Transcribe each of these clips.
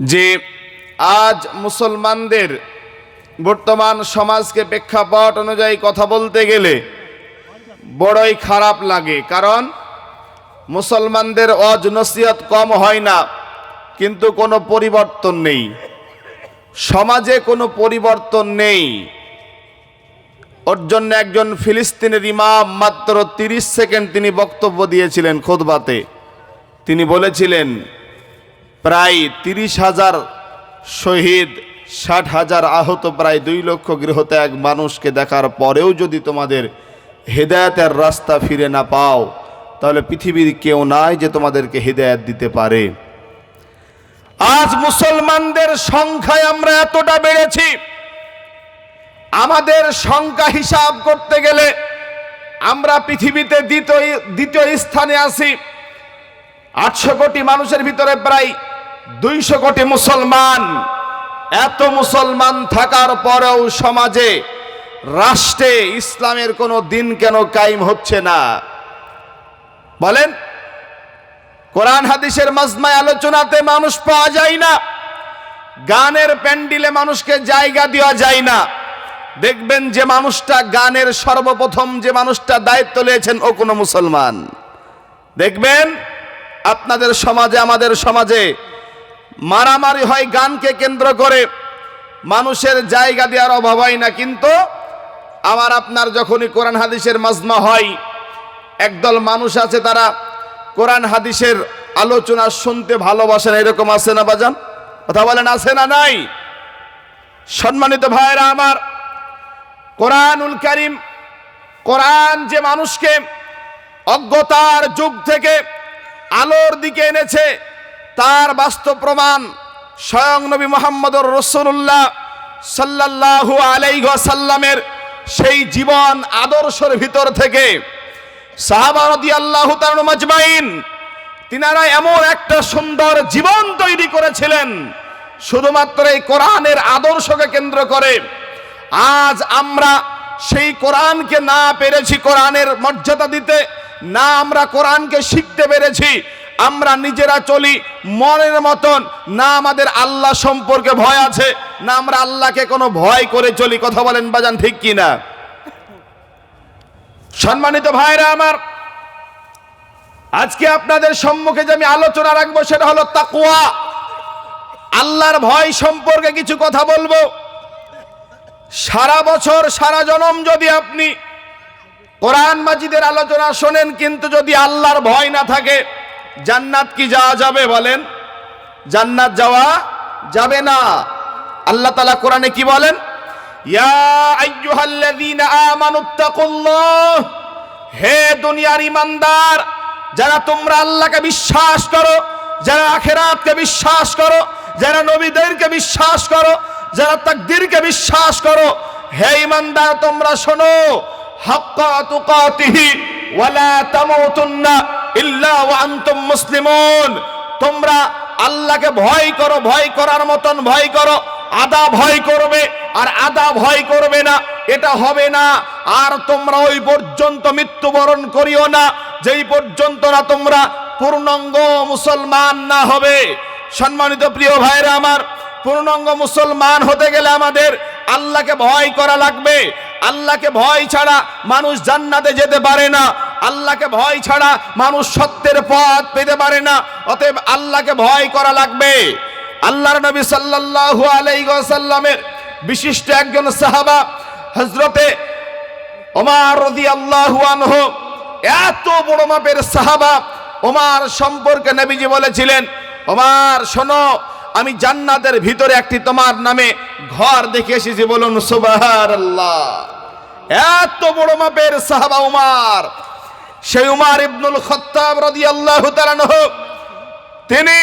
যে আজ মুসলমানদের বর্তমান সমাজকে প্রেক্ষাপট অনুযায়ী কথা বলতে গেলে বড়ই খারাপ লাগে। কারণ মুসলমানদের অজ নসিহত কম হয় না, কিন্তু কোনো পরিবর্তন নেই। সমাজে কোনো পরিবর্তন নেই। ওর জন্য একজন ফিলিস্তিনের ইমাম মাত্র তিরিশ সেকেন্ড তিনি বক্তব্য দিয়েছিলেন খোদবাতে তিনি বলেছিলেন প্রায় তিরিশ হাজার শহীদ, ষাট হাজার আহত, প্রায় দুই লক্ষ গৃহত্যাগ মানুষকে দেখার পরেও যদি তোমাদের হেদায়তের রাস্তা ফিরে না পাও, তাহলে পৃথিবীর কেউ নাই যে তোমাদেরকে হেদায়ত দিতে পারে। আজ মুসলমানদের সংখ্যায় আমরা এতটা বেড়েছি। আমাদের সংখ্যা হিসাব করতে গেলে আমরা পৃথিবীতে দ্বিতীয় দ্বিতীয় স্থানে আছি। আটশো কোটি মানুষের ভিতরে প্রায় দুইশো কোটি মুসলমান। এত মুসলমান থাকার পরেও সমাজে, রাষ্ট্রে ইসলামের কোনো দিন কেন কায়েম হচ্ছে না? বলেন, কোরআন হাদিসের মাজমায় আলোচনাতে মানুষ পাওয়া যায় না, গানের প্যান্ডিলে মানুষকে জায়গা দেওয়া যায় না। দেখবেন যে মানুষটা গানের সর্বপ্রথম যে মানুষটা দায়িত্ব নিয়েছেন ও কোনো মুসলমান। দেখবেন, আপনাদের সমাজে, আমাদের সমাজে মারামারি হয়, গানকে কেন্দ্র করে। মানুষের জায়গা দেওয়ার অভাব হয় না, কিন্তু আমার আপনার যখনই কোরআন হাদিসের মাজমা হয়, একদল মানুষ আছে তারা কোরআন হাদিসের আলোচনা শুনতে ভালোবাসেন এরকম আছে না বাজান? কথা বলেন, আছে না নাই? সম্মানিত ভাইরা আমার, কোরআনুল করিম, কোরআন যে মানুষকে অজ্ঞতার যুগ থেকে আলোর দিকে এনেছে তার বাস্তব প্রমাণ স্বয়ং নবী মোহাম্মদুর রসুল্লাহ সাল্লাল্লাহু আলাইসাল্লামের সেই জীবন আদর্শের ভিতর থেকে সাহাবারদি আল্লাহ মাজমাইন তিনারা এমন একটা সুন্দর জীবন তৈরি করেছিলেন, শুধুমাত্র এই কোরআনের আদর্শকে কেন্দ্র করে। আজ আমরা সেই কোরআনকে না পেরেছি কোরআনের মর্যাদা দিতে, না আমরা কোরআনকে শিখতে পেরেছি আমরা নিজেরা চলি মনের মতন। না আমাদের আল্লাহ সম্পর্কে ভয় আছে, না আমরা আল্লাহকে কোনো ভয় করে চলি। কথা বলেন বাজান, ঠিক কি না? সম্মানিত ভাইরা আমার, আজকে আপনাদের সম্মুখে যে আমি আলোচনা রাখব সেটা হলো তাকুয়া আল্লাহর ভয় সম্পর্কে কিছু কথা বলব। সারা বছর, সারা জনম যদি আপনি কোরআন মাজিদের আলোচনা শোনেন, কিন্তু যদি আল্লাহর ভয় না থাকে জান্নাত কি যাওয়া যাবে বলেন? জান্নাত যাওয়া যাবে না। আল্লাহ তালা কোরআনে কি বলেন? হে দুনিয়ার ইমানদার, যারা তোমরা আল্লাহকে বিশ্বাস করো, যারা আখেরাতকে বিশ্বাস করো, যারা নবীদেরকে বিশ্বাস করো, যারা তাকদীরকে বিশ্বাস করো, হে ইমানদার, তোমরা শোনো, হাক্কা তুকাতিহি ওয়ালা তামুতুন্না। ইল্লা ওয়া আনতুম মুসলিমুন। তোমরা আল্লাহকে ভয় করো, ভয় করার মতন ভয় করো, আদা ভয় করবে আর আদা ভয় করবে না, এটা হবে না। আর তোমরা ওই পর্যন্ত মৃত্যুবরণ করিও না, যেই পর্যন্ত না তোমরা পূর্ণাঙ্গ মুসলমান না হবে। সম্মানিত প্রিয় ভাইরা আমার, পূর্ণাঙ্গ মুসলমান হতে গেলে আমাদের আল্লাহকে ভয় করা লাগবে। আল্লাহকে ভয় ছাড়া মানুষ জান্নাতে যেতে পারে না। আল্লাহকে ভয় ছাড়া মানুষ সত্যের পথ পেতে পারে না। অতএব আল্লাহকে ভয় করা লাগবে। আল্লাহর নবী সাল্লাল্লাহু আলাইহি ওয়াসাল্লামের বিশিষ্ট একজন সাহাবা, হযরতে ওমর রাদিয়াল্লাহু আনহু, এত বড় মাপের সাহাবা ওমর সম্পর্কে নবীজি বলেছিলেন, ওমর, শোনো, আমি জান্নাতের ভিতরে একটি তোমার নামে ঘর দেখে এসেছি, বলুন সুবহানাল্লাহ। এত বড় মাপের সাহাবা উমার সেই উমার ইবনুল খত্তাব তাআলা আনহু, তিনি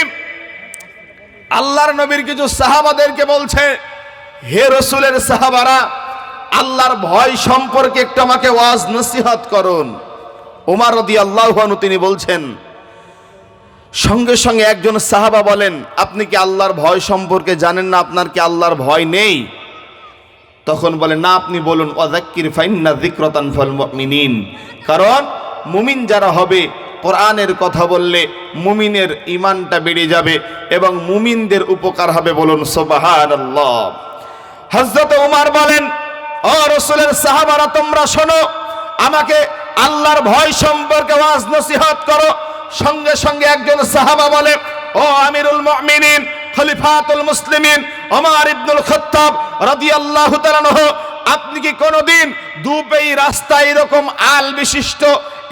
আল্লাহর নবীর কিছু সাহাবাদেরকে বলছে, হে রসুলের সাহাবারা, আল্লাহর ভয় সম্পর্কে একটু আমাকে ওয়াজ নসিহত করুন। উমার রদি আল্লাহানু তিনি বলছেন, সঙ্গে সঙ্গে একজন সাহাবা বলেন, আপনি কি আল্লাহর ভয় সম্পর্কে জানেন না? আপনার কি আল্লাহর ভয় নেই? তখন বলে, না, আপনি বলুন অজাক্কির ফাইন্না যিকরাতান ফাল মুমিনিন। কারণ মুমিন যারা হবে, কোরআনের কথা বললে মুমিনের ইমানটা বেড়ে যাবে এবং মুমিনদের উপকার হবে বলুন সোবাহান হজরত উমার বলেন, ও রসুলের সাহাবারা, তোমরা শোনো, আমাকে আল্লাহর ভয় সম্পর্কে ওয়াজ নসিহত করো। সঙ্গে সঙ্গে একজন সাহাবা বলে, ও আমিরুল মুমিনিন, খলিফাতুল মুসলিমিন, ওমর ইবনুল খাত্তাব রাদিয়াল্লাহু তাআলা আপনি কি কোনোদিন দুপেই রাস্তায় এরকম আল বিশিষ্ট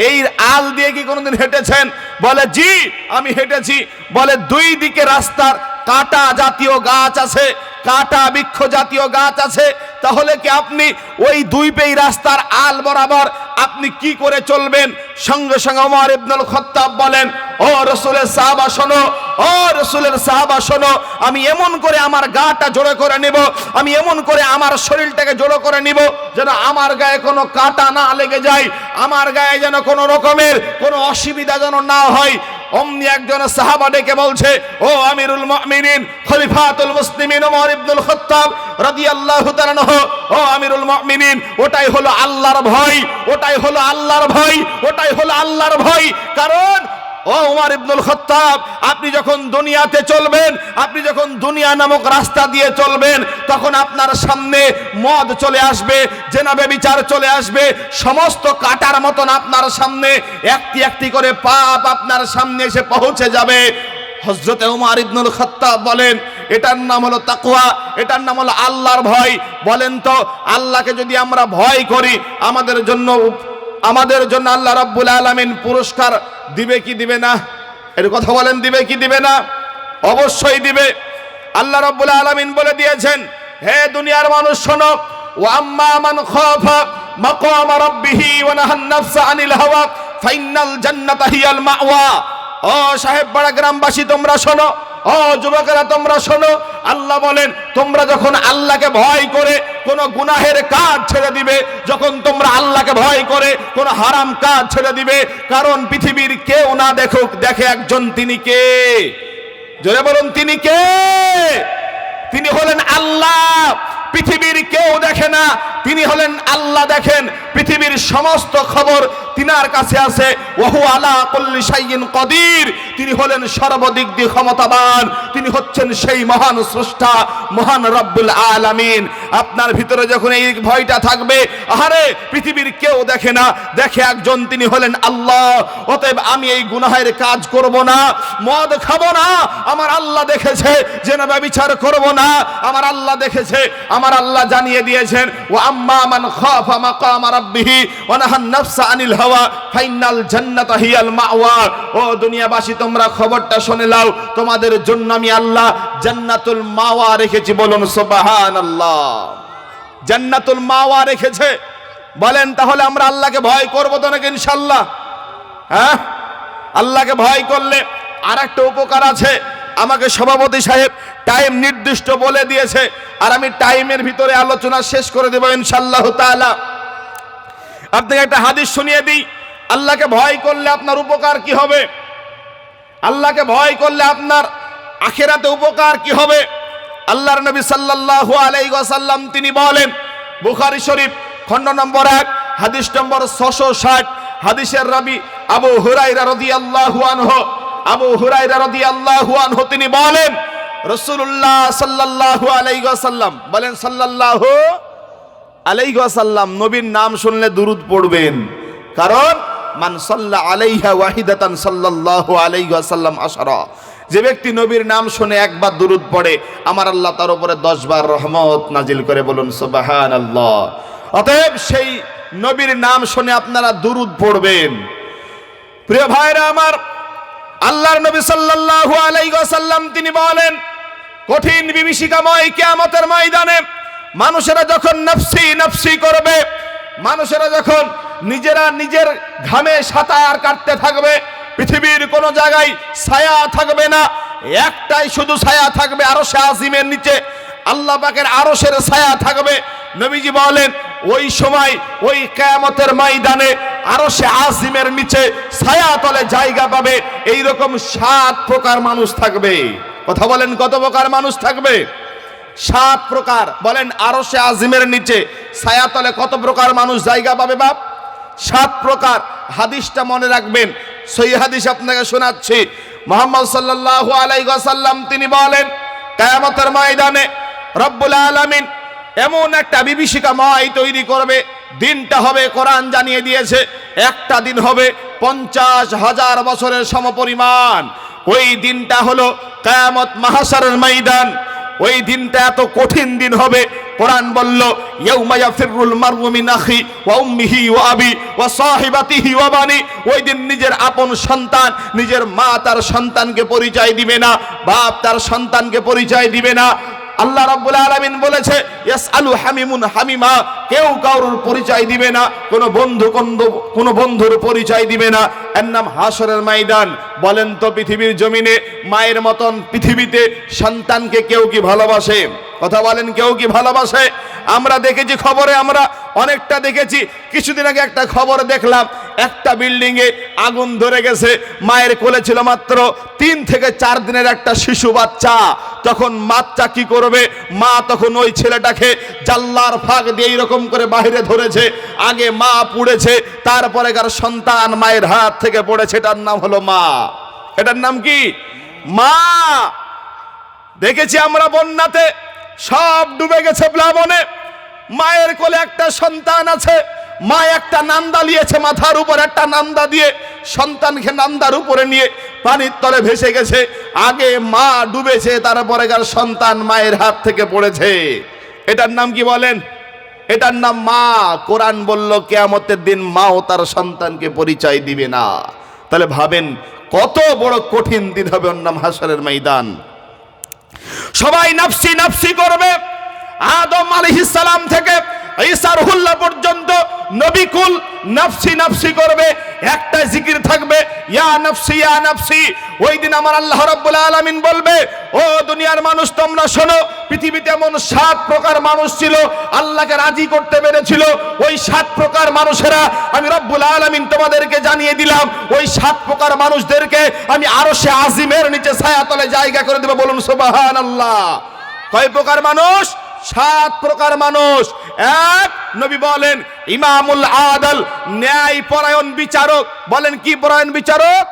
এই আল দিয়ে কি কোনোদিন হেঁটেছেন? বলে, জি, আমি হেঁটেছি। বলে, দুই দিকে রাস্তার কাটা জাতীয় গাছ আছে, কাটা বৃক্ষ জাতীয় গাছ আছে। তাহলে কি আপনি ওই দুই পেই রাস্তার আল বরাবর আপনি কি করে চলবেন? সঙ্গে সঙ্গে ওমর ইবনুল খত্তাব বলেন, ও রসুলের সাহাবা, শোনো ও রসুলের সাহাবা, শোনো, আমি এমন করে আমার গাটা জোড়ো করে নেব, আমি এমন করে আমার শরীরটাকে জোড়ো করে নিব, যেন আমার গায়ে কোনো কাটা না লেগে যায়, আমার গায়ে যেন কোনো রকমের কোনো অসুবিধা যেন না হয়। অমনি একজন সাহাবা ডেকে বলছে, ও আমিরুল মুমিনিন, খলিফাতুল মুসলিমিন ওমর ইবনুল খাত্তাব রাদিয়াল্লাহু তাআলা ও আমিরুল মুমিনিন, ওটাই হলো আল্লাহর ভয়, ওটাই হলো আল্লাহর ভয়, ওটাই হলো আল্লাহর ভয়, কারণ ও উমার ইবনুল খত্তাব, আপনি যখন দুনিয়াতে চলবেন, আপনি যখন দুনিয়া নামক রাস্তা দিয়ে চলবেন, তখন আপনার সামনে মদ চলে আসবে, জেনাবে বিচার চলে আসবে, সমস্ত কাটার মতন আপনার সামনে একটি একটি করে পাপ আপনার সামনে এসে পৌঁছে যাবে। হজরতে উমার ইবনুল খত্তাব বলেন, এটার নাম হলো তাকুয়া এটার নাম হলো আল্লাহর ভয়। বলেন তো, আল্লাহকে যদি আমরা ভয় করি, আমাদের জন্য আমাদের জন্য আল্লাহ রাব্বুল আলামিন পুরস্কার দিবে কি দিবে না? এর কথা বলেন, দিবে কি দিবে না? অবশ্যই দিবে। আল্লাহ রাব্বুল আলামিন বলে দিয়েছেন, হে দুনিয়ার মানুষ, শোনো ও আম্মা মান খাফা মাকাম রাব্বিহি ওয়া নাহান নাফসা আনিল হাওয়া ফাইনাল জান্নাতা হিয়াল মাওয়া। ও সাহেব পাড়া গ্রামবাসী, তোমরা শোনো যুবকেরা, তোমরা শোনো, আল্লাহ বলেন, তোমরা যখন আল্লাহকে ভয় করে কোন গুনাহের কাজ ছেড়ে দিবে, যখন তোমরা আল্লাহকে ভয় করে কোন হারাম কাজ ছেড়ে দিবে, কারণ পৃথিবীর কেউ না দেখুক, দেখে একজন তিনি কে? জোরে বলুন, তিনি কে? তিনি হলেন আল্লাহ। পৃথিবীর কেউ দেখে না তিনি হলেন আল্লাহ দেখেন, পৃথিবীর সমস্ত খবর তিনার কাছে আছে। ওহু আলা কল্লি সাইয়িন কদির। তিনি হলেন সর্বদিক দিয়ে ক্ষমতাবান। তিনি হচ্ছেন সেই মহান স্রষ্টা, মহান রব্বুল আলামিন। আপনার ভিতরে যখন এই ভয়টা থাকবে, আহারে, পৃথিবীর কেউ দেখে না। দেখে একজন, তিনি হলেন আল্লাহ। অতএব আমি এই গুনাহের কাজ করব না, মদ খাব না। আমার আল্লাহ দেখেছে যে না বিচার করব না। আমার আল্লাহ দেখেছে, আমার আল্লাহ জানিয়ে দিয়েছেন ও আম্মা খাফা মাকাম ওয়া নাফসা আনিল হাওয়া ফাইনাল হিয়াল মাওয়া। ও দুনিয়াবাসী, তোমরা খবরটা শুনে নাও। তোমাদের জন্য আমি আল্লাহ জান্নাতুল মাওয়া রেখেছি বলুন সুবহানাল্লাহ। জান্নাতুল মাওয়া রেখেছে। বলেন তাহলে আমরা আল্লাহকে ভয় করব তো নাকি ইনশাল্লাহ হ্যাঁ? আল্লাহকে ভয় করলে আর একটা উপকার আছে। আমাকে সভাপতি সাহেব টাইম নির্দিষ্ট বলে দিয়েছে, আর আমি টাইমের ভিতরে আলোচনা শেষ করে দেবো ইনশাল্লাহ তাআলা। আপনাকে একটা হাদিস শুনিয়ে দিই, আল্লাহকে ভয় করলে আপনার উপকার কি হবে? আল্লাহকে ভয় করলে আপনার আখেরাতে উপকার কি হবে? আল্লাহর নবী সাল্লাল্লাহু আলাইহি ওয়াসাল্লাম তিনি বলেন, বুখারী শরীফ, খণ্ড নম্বর এক, হাদিস নম্বর ছশো ষাট, হাদিসের রাবি আবু হুরাইরা রাদিয়াল্লাহু আনহু আবু হুরাইরা রাদিয়াল্লাহু আনহু তিনি বলেন, রাসূলুল্লাহ সাল্লাল্লাহু আলাইহি ওয়াসাল্লাম, বলেন, সাল্লাল্লাহু আলাইহি ওয়াসাল্লাম নবীর নাম শুনলে দুরুদ পড়বেন। কারণ, মান সাল্লা আলাইহা ওয়াহিদাতান সাল্লাল্লাহু আলাইহি ওয়াসাল্লাম আশরা। যে ব্যক্তি নবীর নাম শুনে একবার দুরুদ পড়ে, আমার আল্লাহ তার উপরে দশ বার রহমত নাজিল করে বলুন সুবাহান আল্লাহ অতএব সেই নবীর নাম শুনে আপনারা দুরুদ পড়বেন। প্রিয় ভাইরা আমার আল্লাহর নবী সাল্লাল্লাহু আলাইহি ওয়াসাল্লাম তিনি বলেন, কঠিন বিভীষিকাময় কিয়ামতের ময়দানে মানুষেরা যখন নফসি নফসি করবে, মানুষেরা যখন নিজেরা নিজের ঘামে সাঁতার কাটতে থাকবে, পৃথিবীর কোনো জায়গায় ছায়া থাকবে না, একটাই শুধু ছায়া থাকবে আরও আজিমের নিচে, আল্লাহ পাকের আরশের ছায়া থাকবে। নবীজি বলেন, ওই সময়, ওই কেয়ামতের ময়দানে আরও সে আজিমের নিচে ছায়া তলে জায়গা পাবে। এই রকম সাত প্রকার মানুষ থাকবে। কথা বলেন, কত প্রকার মানুষ থাকবে? সাত প্রকার। বলেন, আরও সে আজিমের নিচে ছায়াতলে কত প্রকার মানুষ জায়গা পাবে বাপ? সাত প্রকার। হাদিসটা মনে রাখবেন, সহি হাদিস আপনাকে শোনাচ্ছি। মোহাম্মদ সাল্লাল্লাহু আলাইহি ওয়াসাল্লাম, তিনি বলেন, কিয়ামতের ময়দানে রব্বুল আলামিন এমন একটা বিভীষিকাময় তৈরি করবে দিনটা হবে, কোরআন জানিয়ে দিয়েছে, একটা দিন হবে পঞ্চাশ হাজার বছরের সমপরিমাণ। ওই দিনটা হলো কায়ামত মাহাসারের ময়দান। ওই দিনটা এত কঠিন দিন হবে। কোরআন বলল, ইয়াউমা ইয়াফিরুল মারউ মিন আখি ওয়া উম্মিহি ওয়া আবি ওয়া সাহিবাতিহি ওয়া বানি। ওই দিন নিজের আপন সন্তান, নিজের মা তার সন্তানকে পরিচয় দিবে না, বাপ তার সন্তানকে পরিচয় দিবে না। আল্লাহ রাব্বুল আলামিন বলেছে, ইয়াসআলু হামিমুন হামিমা কেউ কারোর পরিচয় দিবে না, কোনো বন্ধু কোনো বন্ধুর পরিচয় দিবে না। এর নাম হাসরের ময়দান। বলেন তো পৃথিবীর জমিনে মায়ের মতন পৃথিবীতে সন্তানকে কেউ কি ভালোবাসে? কথা বলেন, কেউ কি ভালোবাসে? আমরা দেখেছি খবরে, আমরা অনেকটা দেখেছি। কিছুদিন আগে একটা খবর দেখলাম একটা বিল্ডিং এ আগুন ধরে গেছে। মায়ের কোলে ছিল মাত্র তিন থেকে চার দিনের একটা শিশু বাচ্চা। তখন বাচ্চা কি করবে? মা তখন ওই ছেলেটাকে জাল্লার ফাঁক দিয়ে এইরকম করে বাইরে ধরেছে। আগে মা পুড়েছে তারপরে কার সন্তান মায়ের হাত থেকে পড়েছে। এটার নাম হলো মা। এটার নাম কি? মা! দেখেছি আমরা বন্যাতে সব ডুবে গেছে প্লাবনে। মায়ের কোলে একটা সন্তান আছে। মা একটা নান্দা নিয়েছে মাথার উপর, একটা নান্দা দিয়ে সন্তানকে নান্দার উপরে নিয়ে পানির তলে ভেসে গেছে। আগে মা ডুবেছে তারপরে কার সন্তান মায়ের হাত থেকে পড়েছে। এটার নাম কি বলেন? এটার নাম মা। কোরআন বলল, কেয়ামতের দিন মাও তার সন্তানকে পরিচয় দিবে না। তাহলে ভাবেন, কত বড় কঠিন দিন হবে ওর নাম হাসরের ময়দান। সবাই নাফসি নাফসি করবে। আদম আলাইহিস সালাম থেকে ঈসা রুহুল্লাহ পর্যন্ত নবিকুল নাফসি নাফসি করবে একটা জিকির থাকবে, ইয়া নাফসি ইয়া নাফসি। ওই দিন আমার আল্লাহ রাব্বুল আলামিন বলবে, ও দুনিয়ার মানুষ, তোমরা শোনো, পৃথিবীতে এমন সাত প্রকার মানুষ ছিল, আল্লাহকে রাজি করতে পেরেছিল। ওই সাত প্রকার মানুষেরা আমি রব্বুল আলামিন তোমাদেরকে জানিয়ে দিলাম, ওই সাত প্রকার মানুষদেরকে আমি আরও সে আজিমের নিচে ছায়াতলে জায়গা করে দেবো। বলুন, সুবহানাল্লাহ। কয় প্রকার মানুষ? সাত প্রকার মানুষ। এক, নবী বলেন, ইমামুল আদল ন্যায় পরায়ণ বিচারক। বলেন, কি পরায়ণ বিচারক?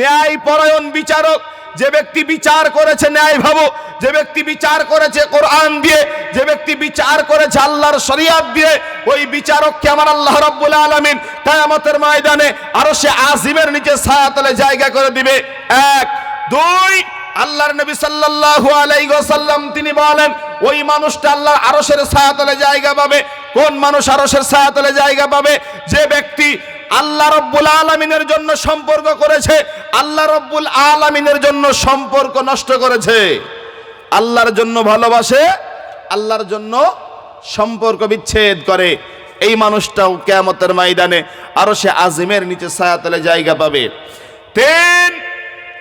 ন্যায় পরায়ণ বিচারক। যে ব্যক্তি বিচার করেছে, ন্যায় ভাবো যে ব্যক্তি বিচার করেছে কোরআন দিয়ে, যে ব্যক্তি বিচার করেছে আল্লাহর শরিয়াত দিয়ে, ওই বিচারককে আমার আল্লাহ রাব্বুল আলামিন কিয়ামতের ময়দানে আরও সে আজিমের নিচে ছায়াতলে জায়গা করে দিবে। এক, দুই, আল্লাহর নবী সাল্লাল্লাহু আলাইহি ওয়াসাল্লাম, তিনি বলেন ওই মানুষটা আল্লাহর আরশের ছায়াতলে জায়গা পাবে। কোন মানুষ আরশের ছায়াতলে জায়গা পাবে? যে ব্যক্তি আল্লাহ রব্বুল আলামিনের জন্য সম্পর্ক করেছে, আল্লাহ রব্বুল আলামিনের জন্য সম্পর্ক নষ্ট করেছে। আল্লাহর জন্য ভালোবাসে, আল্লাহর জন্য সম্পর্ক বিচ্ছেদ করে। এই মানুষটাও কেয়ামতের ময়দানে আরও সে আজিমের নিচে ছায়াতলে জায়গা পাবে। তিন,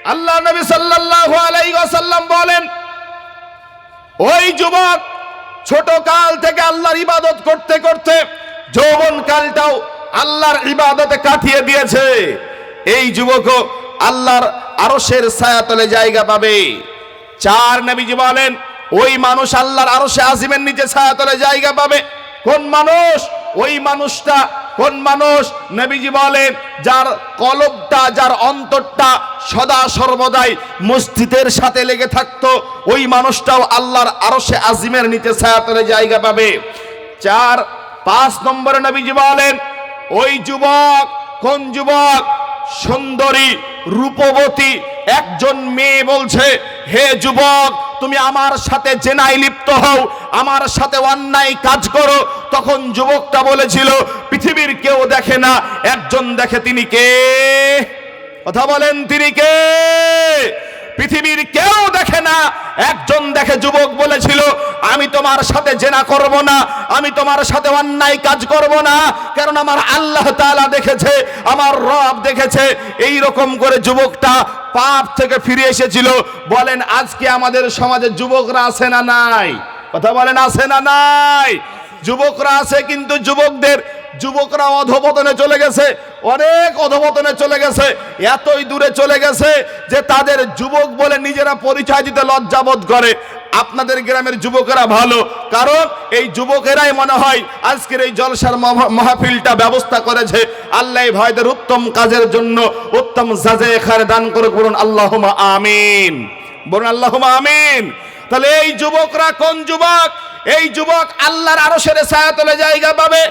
আল্লাহ নবী সাল্লাল্লাহু আলাইহি ওয়াসাল্লাম বলেন ওই যুবক ছোট কাল থেকে আল্লাহর ইবাদত করতে করতে যৌবন কালটাও আল্লাহর ইবাদতে কাটিয়ে দিয়েছে। এই যুবকও আল্লাহর আরশের ছায়াতলে জায়গা পাবে। চার নবীজি বলেন, ওই মানুষ আল্লাহর আরশে আজিমের নিচে ছায়াতলে জায়গা পাবে। কোন মানুষ? ওই মানুষটা কোন মানুষ নবীজি বলেন, যার কলবটা, যার অন্তরটা সদা সর্বদাই মসজিদের সাথে লেগে থাকতো, ওই মানুষটাও আল্লাহর আরশে আজিমের নিচে ছায়াতলে জায়গা পাবে। চার, পাঁচ নম্বরে নবীজি বলেন, ওই যুবক, কোন যুবক? সুন্দরী, রূপবতী, একজন মেয়ে বলছে, হে যুবক, তুমি আমার সাথে জেনাই লিপ্ত হও, আমার সাথে অন্যায় কাজ করো তখন যুবকটা বলেছিল, পৃথিবীর কেউ দেখে না, একজন দেখে তিনি কে? কথা বলেন, তিনি কে? পৃথিবীর কেউ দেখে না, একজন দেখে। যুবক বলেছিল, আমি তোমার সাথে জেনা করব না, আমি তোমার সাথে অন্যায় কাজ করব না, কারণ আমার আল্লাহ তাআলা দেখেছে, আমার রব দেখেছে। এই রকম করে যুবকটা পাপ থেকে ফিরে এসেছিল। বলেন, আজকে আমাদের সমাজে যুবকরা আছে না নাই? কথা বলেন, আছে না নাই? যুবকরা আছে কিন্তু যুবকদের, যুবকরা অধপতনে চলে গেছে, অনেক অধপতনে চলে গেছে, এতই দূরে চলে গেছে যে তাদের যুবক বলে নিজেরা পরিচয় দিতে লজ্জাবোধ করে। আপনাদের গ্রামের যুবকেরা ভালো, কারণ এই যুবকেরাই মনে হয় আজকের এই জলসার মহা- মাহফিলটা ব্যবস্থা করেছে। আল্লাহ ভাইদের উত্তম কাজের জন্য উত্তম জাজে খারে দান করে বলুন আল্লাহুমা আমিন। বলুন আল্লাহমা আমিন। তাহলে এই যুবকরা কোন যুবক? এই যুবক আল্লাহর আরও সেরে ছায়াতলে জায়গা পাবে।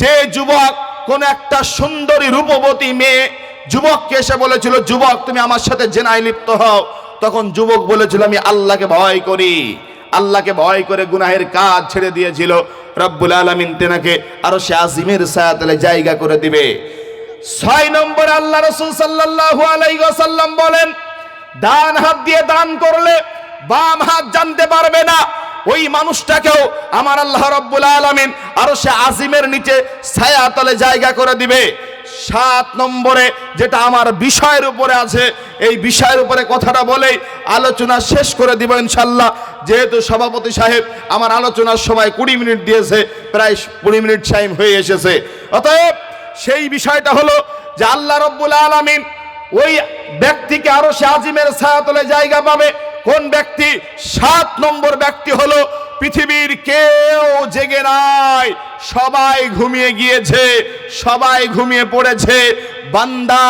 যে যুবক কোন একটা সুন্দরী রূপবতী মেয়ে যুবককে এসে বলেছিল, যুবক, তুমি আমার সাথে জেনায় লিপ্ত হও। তখন যুবক বলেছিল, আমি আল্লাহকে ভয় করি। আল্লাহকে ভয় করে গুনাহের কাজ ছেড়ে দিয়েছিল। রব্বুল আলমিন তেনাকে আরও সে আজিমের সায়াতলে জায়গা করে দিবে। ছয় নম্বর আল্লাহ রসুল সাল্লাল্লাহু আলাইহি ওয়াসাল্লাম বলেন দান হাত দিয়ে দান করলে বাম হাত জানতে পারবে না। ওই মানুষটাকেও আমার আল্লাহ রব্বুল আলামিন আরও সে আজিমের নিচে ছায়া তলে জায়গা করে দিবে। সাত নম্বরে যেটা আমার বিষয়ের উপরে আছে, এই বিষয়ের উপরে কথাটা বলেই আলোচনা শেষ করে দিব ইনশাল্লাহ যেহেতু সভাপতি সাহেব আমার আলোচনার সময় কুড়ি মিনিট দিয়েছে, প্রায় কুড়ি মিনিট টাইম হয়ে এসেছে। অতএব সেই বিষয়টা হলো যে আল্লাহ রব্বুল আলামিন ওই ব্যক্তিকে আরও সে আজিমের ছায়াতলে জায়গা পাবে। কোন ব্যক্তি? সাত নম্বর ব্যক্তি হলো পৃথিবীর কেউ জেগে নাই। সবাই ঘুমিয়ে গিয়েছে, সবাই ঘুমিয়ে পড়েছে। বান্দা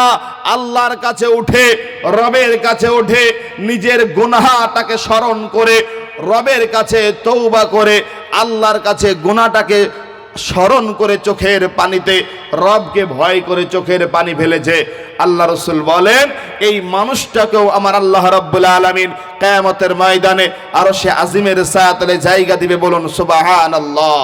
আল্লাহর কাছে উঠে, রবের কাছে উঠে নিজের গুনাহাটাকে স্মরণ করে, রবের কাছে তৌবা করে, আল্লাহর কাছে গুনাহটাকে স্মরণ করে চোখের পানিতে, রবকে ভয় করে চোখের পানি ফেলেছে। আল্লাহ রসুল বলেন, এই মানুষটাকেও আমার আল্লাহ রব্বুল আলমিন কেয়ামতের ময়দানে আরও সে আজিমের সায়াতলে জায়গা দিবে বলুন সুবাহান আল্লাহ